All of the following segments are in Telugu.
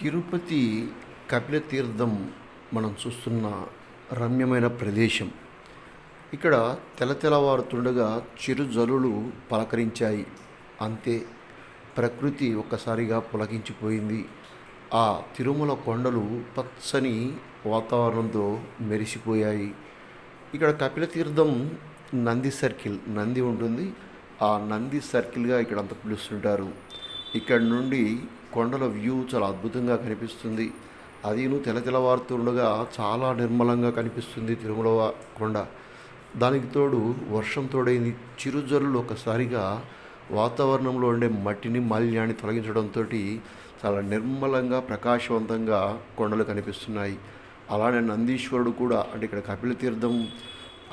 తిరుపతి కపిల తీర్థం మనం చూస్తున్న రమ్యమైన ప్రదేశం. ఇక్కడ తెల తెల్లవారుతుండగా చిరు పలకరించాయి. అంతే ప్రకృతి ఒక్కసారిగా పులకించిపోయింది. ఆ తిరుమల కొండలు పచ్చని వాతావరణంతో మెరిసిపోయాయి. ఇక్కడ కపిల తీర్థం నంది సర్కిల్ నంది ఉంటుంది. ఆ నంది సర్కిల్గా ఇక్కడ అంత పిలుస్తుంటారు. ఇక్కడ నుండి కొండల వ్యూ చాలా అద్భుతంగా కనిపిస్తుంది. అది నువ్వు తెల తెల్లవారుతుండగా చాలా నిర్మలంగా కనిపిస్తుంది తిరుమల కొండ. దానికి తోడు వర్షం తోడైంది. చిరుజల్లులు ఒకసారిగా వాతావరణంలో ఉండే మట్టిని మాలిన్యాన్ని తొలగించడంతో చాలా నిర్మలంగా ప్రకాశవంతంగా కొండలు కనిపిస్తున్నాయి. అలానే నందీశ్వరుడు కూడా అంటే ఇక్కడ కపిల తీర్థం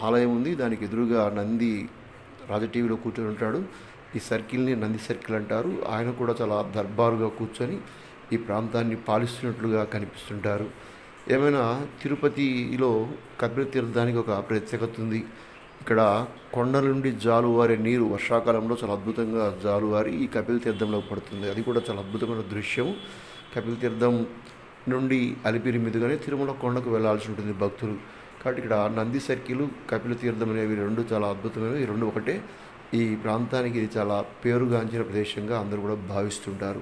ఆలయం ఉంది. దానికి ఎదురుగా నంది రాజటీవీలో కూర్చొని ఉంటాడు. ఈ సర్కిల్ని నంది సర్కిల్ అంటారు. ఆయన కూడా చాలా దర్బారుగా కూర్చొని ఈ ప్రాంతాన్ని పాలిస్తున్నట్లుగా కనిపిస్తుంటారు. ఏమైనా తిరుపతిలో కపిల తీర్థానికి ఒక ప్రత్యేకత ఉంది. ఇక్కడ కొండల నుండి జాలువారే నీరు వర్షాకాలంలో చాలా అద్భుతంగా జాలువారి ఈ కపిల తీర్థంలో పడుతుంది. అది కూడా చాలా అద్భుతమైన దృశ్యం. కపిల తీర్థం నుండి అలిపిరి మీదుగానే తిరుమల కొండకు వెళ్ళాల్సి ఉంటుంది భక్తులు. కాబట్టి ఇక్కడ నంది సర్కిల్ కపిల తీర్థం అనేవి రెండు చాలా అద్భుతమైనవి. ఈ రెండు ఒకటే. ఈ ప్రాంతానికి ఇది చాలా పేరుగాంచిన ప్రదేశంగా అందరూ కూడా భావిస్తుంటారు.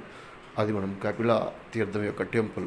అది మనం కపిల తీర్థం యొక్క టెంపుల్.